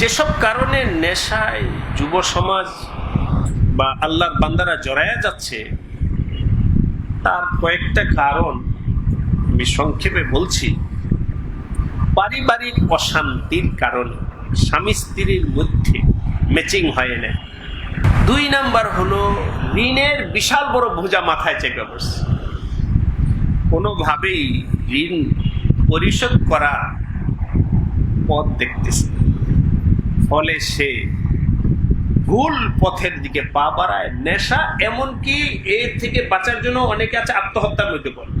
যেসব কারণে নেশায় যুব সমাজ বা আল্লাহর বান্দারা জড়ায়া যাচ্ছে, তার কয়েকটা কারণ আমি সংক্ষেপে বলছি। পারিবারিক অশান্তির কারণে স্বামী স্ত্রীর মধ্যে ম্যাচিং হয় না। দুই নাম্বার হলো, ঋণের বিশাল বড় বোঝা মাথায় চেপে বসছে কোনোভাবেই ঋণ পরিশোধ করা পথ দেখতেছে। ফলে সে ভুল পথের দিকে পা বাড়ায়। নেশা এমনকি এর থেকে বাঁচার জন্য অনেকে আছে আত্মহত্যার মধ্যে পড়ে।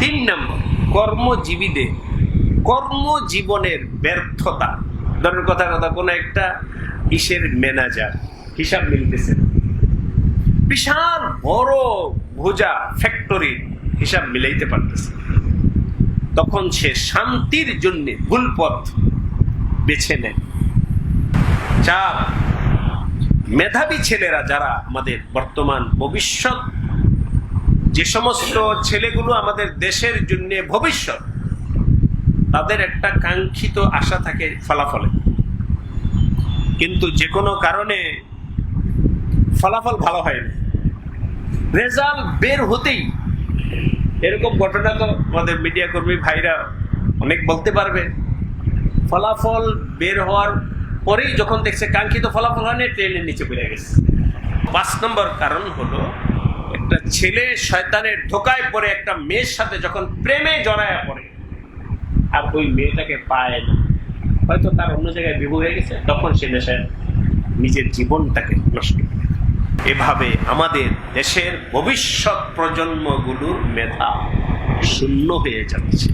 তিন নম্বর, কর্মজীবীদের, কর্মজীবনের ব্যর্থতা। ধরেন কথা কথা কোনো একটা ইসের ম্যানেজার হিসাব মিলতেছে বিশাল বড় ভোজা ফ্যাক্টরি হিসাব মিলাইতে পারতেছে তখন সে শান্তির জন্য ভুল পথ বেছে নেয়। চার মেধাবী ছেলেরা যারা আমাদের বর্তমান ভবিষ্যৎ, যে সমস্ত ছেলেগুলো আমাদের দেশের জন্য ভবিষ্যৎ, তাদের একটা কাঙ্ক্ষিত আশা থাকে ফলাফলে। কিন্তু যে কোনো কারণে ফলাফল ভালো হয় না রেজাল্ট বের হতেই এরকম ঘটনা তো আমাদের মিডিয়া কর্মী ভাইরা অনেক বলতে পারবে। ফলাফল বের হওয়ার পরেই যখন দেখছে কাঙ্ক্ষিত ফলাফল হয় ট্রেনের নিচে পড়ে গেছে। পাঁচ নম্বর কারণ হলো, একটা ছেলে শয়তানের ধোকায় পড়ে একটা মেয়ের সাথে যখন প্রেমে জড়ায় পড়ে, আর ওই মেয়েটাকে পায় না। হয়তো তার অন্য জায়গায় বিভু হয়ে গেছে, তখন সে নেশায় নিজের জীবনটাকে নষ্ট করে। এভাবে আমাদের দেশের ভবিষ্যৎ প্রজন্মগুলোর মেধা শূন্য হয়ে যাচ্ছে।